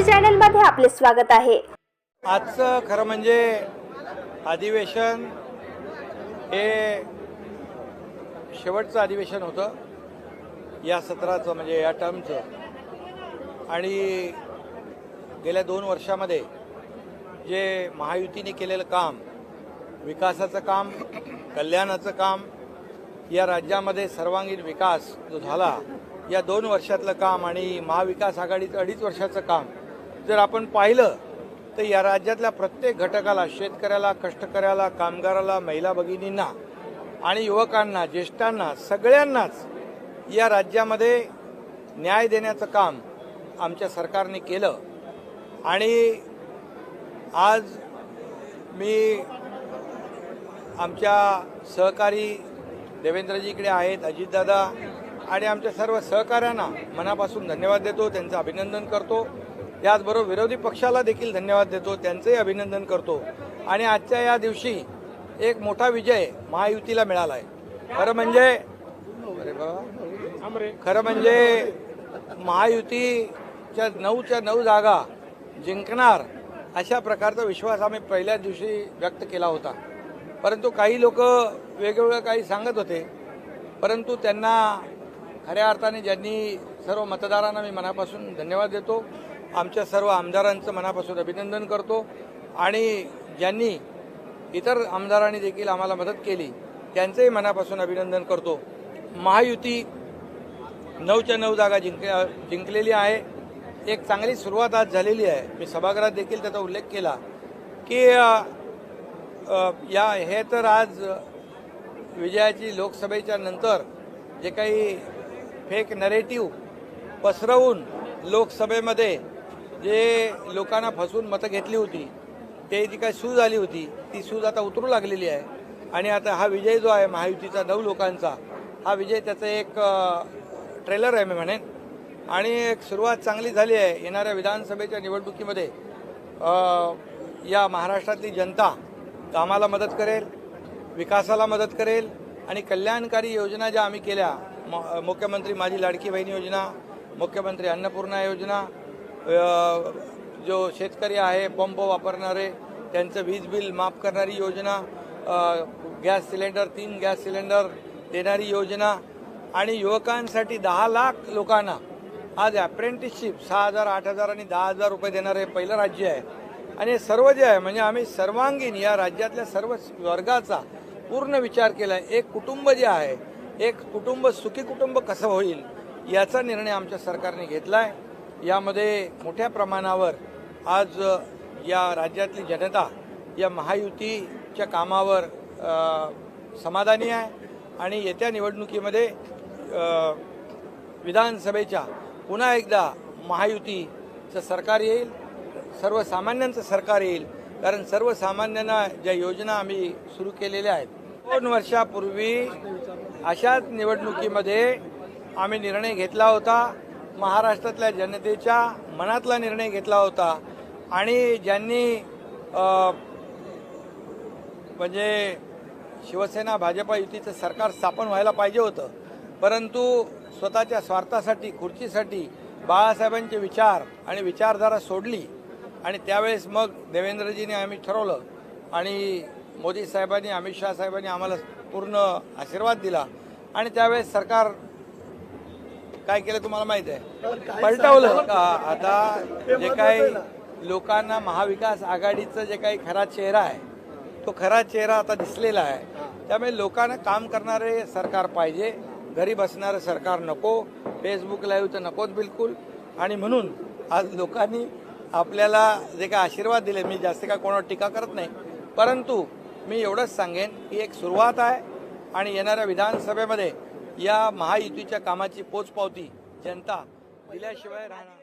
News चॅनलमध्ये आपले स्वागत आहे. आजचं खरं म्हणजे अधिवेशन हे शेवटचं अधिवेशन होतं. या सत्राचं म्हणजे या टर्मचं आणि गेल्या दोन वर्षामध्ये जे महायुतीने केलेलं काम विकासाचं काम कल्याणाचं काम या राज्यामध्ये सर्वांगीण विकास जो झाला या दोन वर्षातलं काम आणि महाविकास आघाडीचं अडीच वर्षाचं काम जर आपण पाहिलं तर या राज्यातल्या प्रत्येक घटकाला शेतकऱ्याला कष्टकऱ्याला कामगाराला महिला भगिनींना आणि युवकांना ज्येष्ठांना सगळ्यांनाच या राज्यामध्ये न्याय देण्याचं काम आमच्या सरकारने केलं. आणि आज मी आमच्या सहकारी देवेंद्रजीकडे आहेत अजितदादा आणि आमच्या सर्व सहकाऱ्यांना मनापासून धन्यवाद देतो त्यांचं अभिनंदन करतो. याचबरोबर विरोधी पक्षाला देखील धन्यवाद देतो त्यांचंही अभिनंदन करतो. आणि आजच्या या दिवशी एक मोठा विजय महायुतीला मिळाला आहे खरं म्हणजे अरे बाबा. खरं म्हणजे महायुतीच्या नऊच्या नऊ जागा जिंकणार अशा प्रकारचा विश्वास आम्ही पहिल्या दिवशी व्यक्त केला होता. परंतु काही लोक वेगवेगळं काही सांगत होते. परंतु त्यांना खऱ्या अर्थाने ज्यांनी सर्व मतदारांना मी मनापासून धन्यवाद देतो. आमच्या सर्व आमदारांचं मनापासून अभिनंदन करतो. आणि ज्यांनी इतर आमदारांनी देखील आम्हाला मदत केली त्यांचंही मनापासून अभिनंदन करतो. महायुती नऊच्या नऊ जागा जिंक जिंकलेली आहे. एक चांगली सुरुवात आज झालेली आहे. मी सभागृहात देखील त्याचा उल्लेख केला की या हे तर आज विजयाची लोकसभेच्या नंतर जे काही फेक नरेटिव्ह पसरवून लोकसभेमध्ये जे लोकांना फसवून मतं घेतली होती ते जी काय सूज आली होती ती सूज आता उतरू लागलेली आहे. आणि आता हा विजय जो आहे महायुतीचा नऊ लोकांचा हा विजय त्याचं एक ट्रेलर आहे मी म्हणेन. आणि एक सुरुवात चांगली झाली आहे येणाऱ्या विधानसभेच्या निवडणुकीमध्ये या महाराष्ट्रातली जनता कामाला मदत करेल विकासाला मदत करेल आणि कल्याणकारी योजना ज्या आम्ही केल्या म- मुख्यमंत्री माझी लाडकी बहीण योजना मुख्यमंत्री अन्नपूर्णा योजना जो शेतकरी आहे पंप वापरणारे त्यांचं वीज बिल माफ करणारी योजना गॅस सिलेंडर तीन गॅस सिलेंडर देणारी योजना आणि युवकांसाठी दहा लाख लोकांना आज अप्रेंटिसशिप सहा हजार आठ हजार आणि दहा हजार रुपये देणारे पहिलं राज्य आहे. आणि हे सर्व जे आहे म्हणजे आम्ही सर्वांगीण या राज्यातल्या सर्व वर्गाचा पूर्ण विचार केला. आहे एक कुटुंब जे आहे एक कुटुंब सुखी कुटुंब कसं होईल याचा निर्णय आमच्या सरकारने घेतला आहे यामध्ये मोठ्या प्रमाणावर आज या राज्यातली जनता या महायुतीच्या कामावर समाधानी आहे आणि येत्या निवडणुकीमध्ये विधानसभेच्या पुन्हा एकदा महायुतीचं सरकार येईल सर्वसामान्यांचं सरकार येईल. कारण सर्वसामान्यांना ज्या योजना आम्ही सुरू केलेल्या आहेत दोन वर्षापूर्वी अशाच निवडणुकीमध्ये आम्ही निर्णय घेतला होता. महाराष्ट्रातल्या जनतेच्या मनातला निर्णय घेतला होता. आणि ज्यांनी म्हणजे शिवसेना भाजपा युतीचं सरकार स्थापन व्हायला पाहिजे होतं. परंतु स्वतःच्या स्वार्थासाठी खुर्चीसाठी बाळासाहेबांचे विचार आणि विचारधारा सोडली. आणि त्यावेळेस मग देवेंद्रजीने आम्ही ठरवलं आणि मोदी साहेबांनी अमित शहा साहेबांनी आम्हाला पूर्ण आशीर्वाद दिला. आणि त्यावेळेस सरकार काय केलं तुम्हाला माहीत आहे? पलटवलं. का आता जे काही लोकांना महाविकास आघाडीचं जे काही खरा चेहरा आहे तो खरा चेहरा आता दिसलेला आहे. त्यामुळे लोकांना काम करणारे सरकार पाहिजे. घरी बसणारं सरकार नको. फेसबुक लाईव्ह तर नकोच बिलकुल. आणि म्हणून आज लोकांनी आपल्याला जे काही आशीर्वाद दिले मी जास्त काय कोणावर टीका करत नाही. परंतु मी एवढंच सांगेन की एक सुरुवात आहे. आणि येणाऱ्या विधानसभेमध्ये या महायुतीच्या कामाची पोचपावती जनता दिल्याशिवाय राहणार